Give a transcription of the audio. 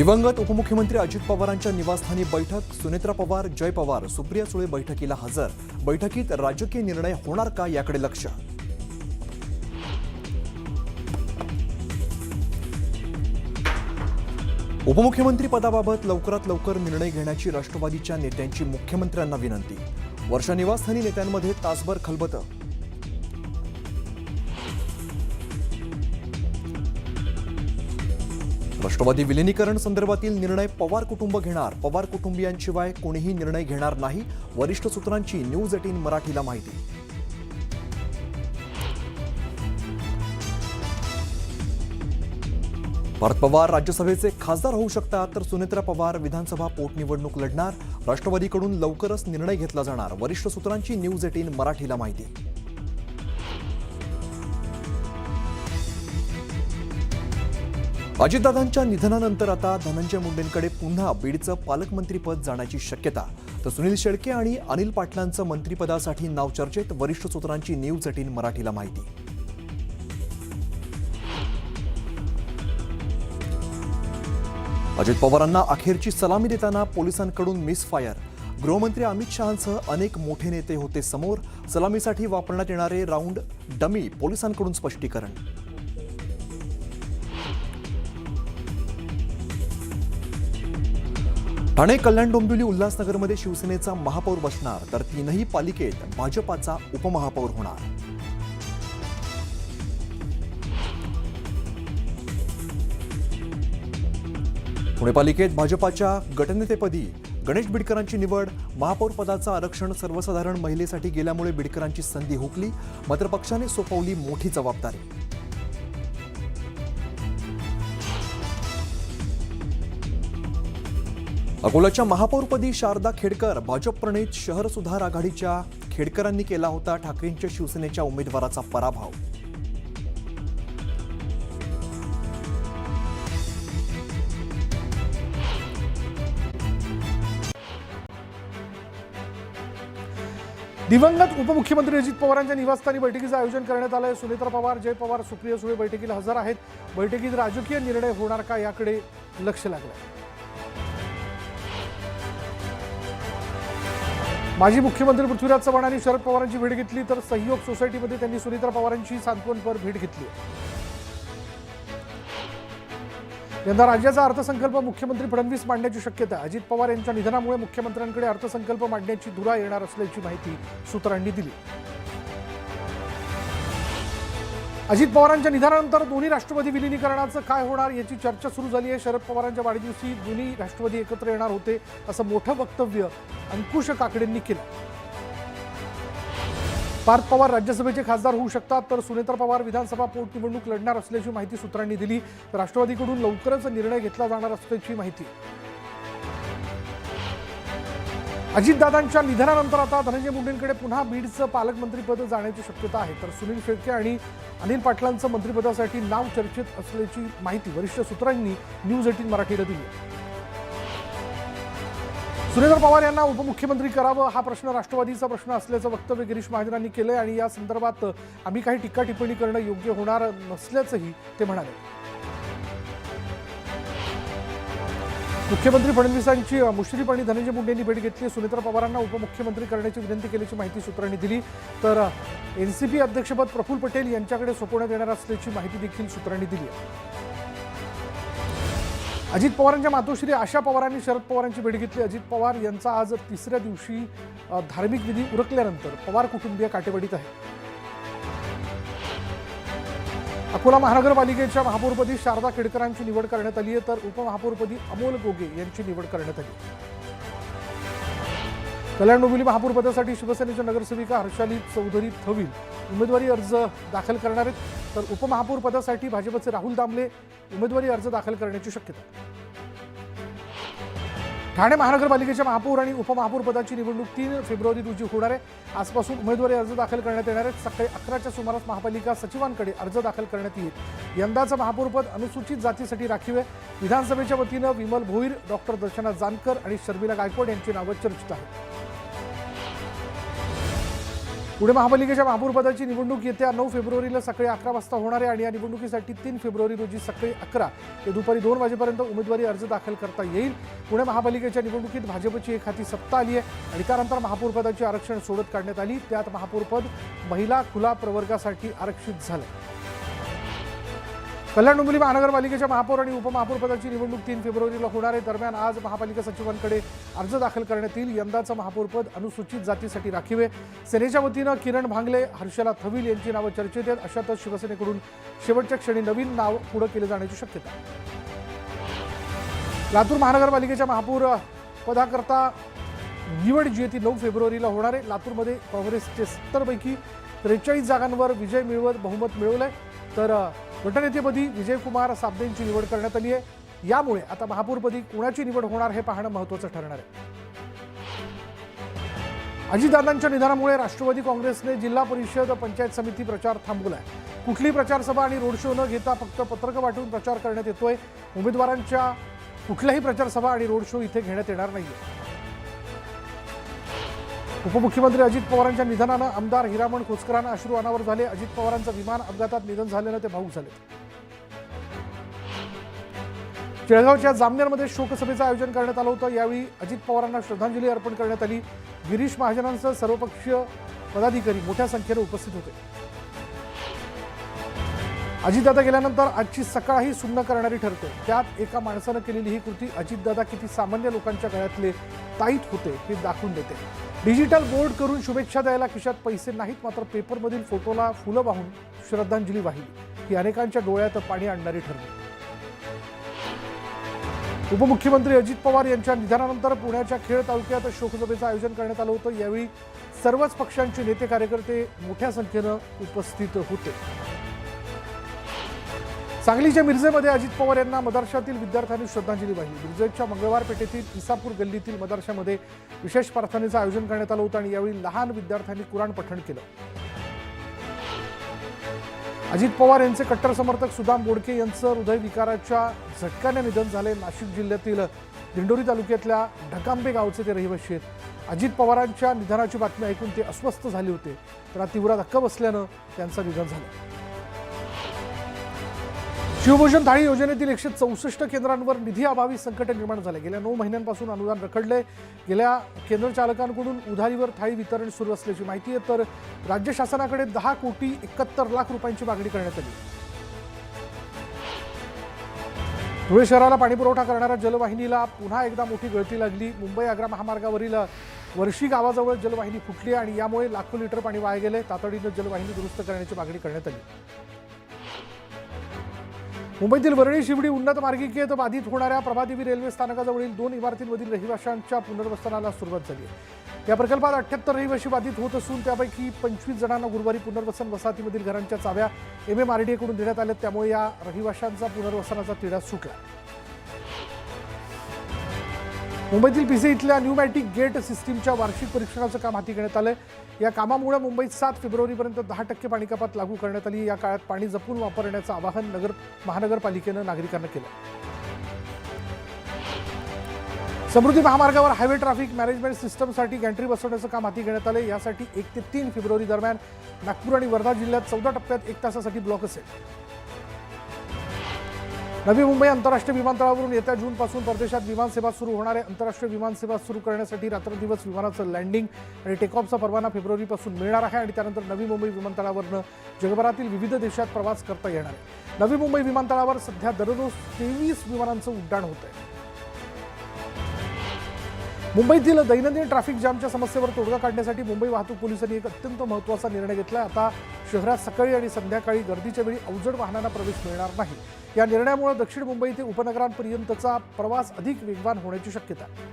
दिवंगत उपमुख्यमंत्री अजित पवारांच्या निवासस्थानी बैठक सुनेत्रा पवार जय पवार सुप्रिया सुळे बैठकीला हजर. बैठकीत राजकीय निर्णय होणार का याकडे लक्ष? उपमुख्यमंत्री पदाबाबत लवकरात लवकर निर्णय घेण्याची राष्ट्रवादीच्या नेत्यांची मुख्यमंत्र्यांना विनंती. वर्षा निवासस्थानी नेत्यांमध्ये तासभर खलबतं. राष्ट्रवादी विलिनीकरण संदर्भातील निर्णय पवार कुटुंब घेणार. पवार कुटुंबियांशिवाय कोणीही निर्णय घेणार नाही. वरिष्ठ सूत्रांची न्यूज एटीन मराठीला माहिती. भारत पवार राज्यसभेचे खासदार होऊ शकतात तर सुनेत्रा पवार विधानसभा पोटनिवडणूक लढणार. राष्ट्रवादीकडून लवकरच निर्णय घेतला जाणार. वरिष्ठ सूत्रांची न्यूज एटीन मराठीला माहिती. अजितदादांच्या निधनानंतर आता धनंजय मुंडेंकडे पुन्हा बीडचं पालकमंत्रीपद जाण्याची शक्यता. तर सुनील शेळके आणि अनिल पाटलांचं मंत्रिपदासाठी नाव चर्चेत वरिष्ठ सूत्रांची न्यूज एटीन मराठीला माहिती. अजित पवारांना अखेरची सलामी देताना पोलिसांकडून मिसफायर. गृहमंत्री अमित शहांसह अनेक मोठे नेते होते समोर. सलामीसाठी वापरण्यात येणारे राऊंड डमी पोलिसांकडून स्पष्टीकरण. ठाणे कल्याण डोंबिवली उल्हासनगरमध्ये शिवसेनेचा महापौर बसणार तर तीनही पालिकेत भाजपाचा उपमहापौर होणार. पुणे पालिकेत भाजपाच्या गटनेतेपदी गणेश बिडकरांची निवड महापौर पदाचं आरक्षण सर्वसाधारण महिलेसाठी गेल्यामुळे बिडकरांची संधी हुकली मात्र पक्षाने सोपवली मोठी जबाबदारी. अकोल्याच्या महापौरपदी शारदा खेडकर भाजप प्रणित शहर सुधार आघाडीच्या खेडकरांनी केला होता ठाकरेंच्या शिवसेनेच्या उमेदवाराचा पराभव. दिवंगत उपमुख्यमंत्री अजित पवारांच्या निवासस्थानी बैठकीचं आयोजन करण्यात आलं आहे सुनेत्रा पवार जय पवार सुप्रिया सुळे बैठकीला हजर आहेत. बैठकीत राजकीय निर्णय होणार का याकडे लक्ष लागलं आहे माजी मुख्यमंत्री पृथ्वीराज चव्हाण आणि शरद पवारांची भेट घेतली तर सहयोग सोसायटीमध्ये त्यांनी सुनीता पवारांची सांत्वनपर भेट घेतली. यंदा राज्याचा अर्थसंकल्प मुख्यमंत्री फडणवीस मांडण्याची शक्यता अजित पवार यांच्या निधनामुळे मुख्यमंत्र्यांकडे अर्थसंकल्प मांडण्याची धुरा येणार असल्याची माहिती सूत्रांनी दिली. अजित पवारांच्या निधनानंतर दोन्ही राष्ट्रवादी विलिनीकरणाचं काय होणार याची चर्चा सुरू झाली आहे. शरद पवारांच्या वाढदिवशी दोन्ही राष्ट्रवादी एकत्र येणार होते असं मोठं वक्तव्य अंकुश काकडेंनी केलं. पार्थ पवार राज्यसभेचे खासदार होऊ शकतात तर सुनेत्र पवार विधानसभा पोटनिवडणूक लढणार असल्याची माहिती सूत्रांनी दिली. राष्ट्रवादीकडून लवकरच निर्णय घेतला जाणार असल्याची माहिती. अजितदादांच्या निधनानंतर आता धनंजय मुंडेंकडे पुन्हा बीडचं पालकमंत्रीपद जाण्याची शक्यता आहे. तर सुनील शेळके आणि अनिल पाटलांचं मंत्रिपदासाठी नाव चर्चेत असल्याची माहिती वरिष्ठ सूत्रांनी न्यूज एटीन मराठीला दिली. सुरेंद्र पवार यांना उपमुख्यमंत्री करावं हा प्रश्न राष्ट्रवादीचा प्रश्न असल्याचं वक्तव्य गिरीश महाजनांनी केलंय आणि या संदर्भात आम्ही काही टीका टिप्पणी करणं योग्य होणार नसल्याचंही ते म्हणाले. मुख्यमंत्री फडणवीसांची मुश्रीफ आणि धनंजय मुंडे यांनी भेट घेतली. सुनेत्रा पवारांना उपमुख्यमंत्री करण्याची विनंती केल्याची माहिती सूत्रांनी दिली. तर एन सी पी अध्यक्षपद प्रफुल्ल पटेल यांच्याकडे सोपवण्यात येणार असल्याची माहिती देखील सूत्रांनी दिली अजित पवारांच्या मातोश्री आशा पवारांनी शरद पवारांची भेट घेतली. अजित पवार यांचा आज तिसऱ्या दिवशी धार्मिक विधी उरकल्यानंतर पवार कुटुंबीय काटेवाडीत आहे अकोला महानगरपालिकेच्या महापौरपदी शारदा खेडकरांची निवड करण्यात आली आहे. तर उपमहापौरपदी अमोल गोगे यांची निवड करण्यात आली कल्याण डोंबिवली महापौरपदासाठी शिवसेनेच्या नगरसेविका हर्षाली चौधरी थवील उमेदवारी अर्ज दाखल करणार आहेत. तर उपमहापौरपदासाठी भाजपचे राहुल दामले उमेदवारी अर्ज दाखल करण्याची शक्यता आहे. ठाणे महानगरपालिकेच्या महापौर आणि उपमहापौर पदाची निवडणूक तीन फेब्रुवारी रोजी होणार आहे. आजपासून उमेदवारी अर्ज दाखल करण्यात येणार आहेत. सकाळी अकराच्या सुमारास महापालिका सचिवांकडे अर्ज दाखल करण्यात येईल. यंदाचं महापौरपद अनुसूचित जातीसाठी राखीव आहे. विधानसभेच्या वतीनं विमल भोईर डॉक्टर दर्शना जानकर आणि शर्मिला गायकवाड यांची नावं चर्चित आहेत. पुणे महापालिकेच्या महापौरपदाची निवडणूक येत्या नऊ फेब्रुवारीला सकाळी अकरा वाजता होणार आहे आणि या निवडणुकीसाठी तीन फेब्रुवारी रोजी सकाळी अकरा ते दुपारी दोन वाजेपर्यंत उमेदवारी अर्ज दाखल करता येईल. पुणे महापालिकेच्या निवडणुकीत भाजपची एक हाती सत्ता आली आहे आणि त्यानंतर महापौरपदाची आरक्षण सोडत काढण्यात आली. त्यात महापौरपद महिला खुला प्रवर्गासाठी आरक्षित झालं कल्याण डोंबिवली महानगरपालिकेच्या महापौर आणि उपमहापौरपदाची निवडणूक तीन फेब्रुवारीला होणार आहे. दरम्यान आज महापालिका सचिवांकडे अर्ज दाखल करण्यात येईल. यंदाचं महापौरपद अनुसूचित जातीसाठी राखीव आहे. सेनेच्या वतीनं किरण भांगले हर्षला थविल यांची नावं चर्चेत आहेत. अशातच शिवसेनेकडून शेवटच्या क्षणी नवीन नाव पुढं केलं जाण्याची शक्यता लातूर महानगरपालिकेच्या महापौर पदाकरता निवड जी आहे ती नऊ फेब्रुवारीला होणार आहे. लातूरमध्ये काँग्रेसचे सत्तरपैकी त्रेचाळीस जागांवर विजय मिळवत बहुमत मिळवलं आहे तर गटनेतेपदी विजयकुमार साबदेंची निवड करण्यात आली आहे. यामुळे आता महापौरपदी कुणाची निवड होणार हे पाहणं महत्त्वाचं ठरणार आहे. अजितदादांच्या निधनामुळे राष्ट्रवादी काँग्रेसने जिल्हा परिषद पंचायत समिती प्रचार थांबवलाय. कुठली प्रचारसभा आणि रोड शो न घेता फक्त पत्रकं वाटून प्रचार करण्यात येतोय. उमेदवारांच्या कुठल्याही प्रचारसभा आणि रोड शो इथे घेण्यात येणार नाहीये. उपमुख्यमंत्री अजित पवारांच्या निधनानं आमदार हिरामण खोचकरांना अश्रू अनावर झाले. अजित पवारांचं विमान अपघातात निधन झाल्यानं ते भाऊक झाले. जळगावच्या जामनेरमध्ये शोकसभेचं आयोजन करण्यात आलं होतं. यावेळी अजित पवारांना श्रद्धांजली अर्पण करण्यात आली. गिरीश महाजनांसह सर्वपक्षीय पदाधिकारी मोठ्या संख्येनं उपस्थित होते. अजितदादा गेल्यानंतर आजची सकाळही सुन्न करणारी ठरते. त्यात एका माणसानं केलेली ही कृती अजितदादा किती सामान्य लोकांच्या गळ्यातले ताईत होते हे दाखवून देते. डिजिटल बोर्ड करून शुभेच्छा द्यायला खिशात पैसे नाहीत मात्र पेपरमधील फोटोला फुलं वाहून श्रद्धांजली वाहिली. ही अनेकांच्या डोळ्यात पाणी आणणारी ठरली. उपमुख्यमंत्री अजित पवार यांच्या निधनानंतर पुण्याच्या खेड तालुक्यात शोकसभेचं आयोजन करण्यात आलं होतं. यावेळी सर्वच पक्षांचे नेते कार्यकर्ते मोठ्या संख्येनं उपस्थित होते. सांगलीच्या मिरजेमध्ये अजित पवार यांना मदरशातील विद्यार्थ्यांनी श्रद्धांजली वाहिली. मिरजेच्या मंगळवार पेठेतील इसापूर गल्लीतील मदरशामध्ये विशेष प्रार्थनेचं आयोजन करण्यात आलं होतं आणि यावेळी लहान विद्यार्थ्यांनी कुराण पठण केलं. अजित पवार यांचे कट्टर समर्थक सुदाम बोडके यांचं हृदयविकाराच्या झटक्याने निधन झाले नाशिक जिल्ह्यातील दिंडोरी तालुक्यातल्या ढकांबे गावचे ते रहिवाशी आहेत. अजित पवारांच्या निधनाची बातमी ऐकून ते अस्वस्थ झाले होते. त्यांना तीव्र धक्का बसल्यानं त्यांचं निधन झालं. शिवभोजन थाळी योजनेतील एकशे चौसष्ट केंद्रांवर निधी अभावी संकट निर्माण झाले. गेल्या नऊ महिन्यांपासून अनुदान रखडले. गेल्या केंद्र चालकांकडून उधारीवर थाळी वितरण सुरू असल्याची माहिती आहे तर राज्य शासनाकडे दहा कोटी एकाहत्तर लाख रुपयांची मागणी करण्यात आली. धुळे शहराला पाणीपुरवठा करणाऱ्या जलवाहिनीला पुन्हा एकदा मोठी गळती लागली. मुंबई आग्रा महामार्गावरील वर्षी गावाजवळ जलवाहिनी फुटली आणि यामुळे लाखो लिटर पाणी वाया गेले. तातडीनं जलवाहिनी दुरुस्त करण्याची मागणी करण्यात आली. मुंबईतील वरळी शिवडी उन्नत मार्गिकेत बाधित होणाऱ्या प्रभादेवी रेल्वे स्थानकाजवळील दोन इमारतींमधील रहिवाशांच्या पुनर्वसनाला सुरुवात झाली आहे. या प्रकल्पात अठ्ठ्याहत्तर रहिवाशी बाधित होत असून त्यापैकी पंचवीस जणांना गुरुवारी पुनर्वसन वसाहतीमधील घरांच्या चाव्या एम एम आर डी कडून देण्यात आल्या. त्यामुळे या रहिवाशांचा पुनर्वसनाचा तिढा सुटला. मुंबईतील पिसे इथल्या न्यूमॅटिक गेट सिस्टीमच्या वार्षिक परीक्षणाचं काम हाती घेण्यात आलं या कामामुळे मुंबईत सात फेब्रुवारीपर्यंत दहा टक्के पाणी कपात लागू करण्यात आली. या काळात पाणी जपून वापरण्याचं आवाहन नगर महानगरपालिकेनं नागरिकांना केलं. समृद्धी महामार्गावर हायवे ट्रॅफिक मॅनेजमेंट सिस्टमसाठी गॅन्ट्री बसवण्याचं काम हाती घेण्यात आलं यासाठी एक ते तीन फेब्रुवारी दरम्यान नागपूर आणि वर्धा जिल्ह्यात चौदा टप्प्यात एक तासासाठी ब्लॉक असेल. नवी मुंबई आंतरराष्ट्रीय विमानतळावरून येत्या जूनपासून परदेशात विमानसेवा सुरू होणार आहे. आंतरराष्ट्रीय विमानसेवा सुरू करण्यासाठी रात्रदिवस विमानाचं लँडिंग आणि टेकऑफचा परवाना फेब्रुवारीपासून मिळणार आहे आणि त्यानंतर नवी मुंबई विमानतळावरनं जगभरातील विविध देशात प्रवास करता येणार आहे. नवी मुंबई विमानतळावर सध्या दररोज तेवीस विमानांचं उड्डाण होत आहे मुंबईतील दैनंदिन ट्रॅफिक जामच्या समस्येवर तोडगा काढण्यासाठी मुंबई वाहतूक पोलिसांनी एक अत्यंत महत्त्वाचा निर्णय घेतला. आता शहरात सकाळी आणि संध्याकाळी गर्दीच्या वेळी अवजड वाहनांना प्रवेश मिळणार नाही. या निर्णयामुळे दक्षिण मुंबई ते उपनगरांपर्यंतचा प्रवास अधिक वेगवान होण्याची शक्यता आहे.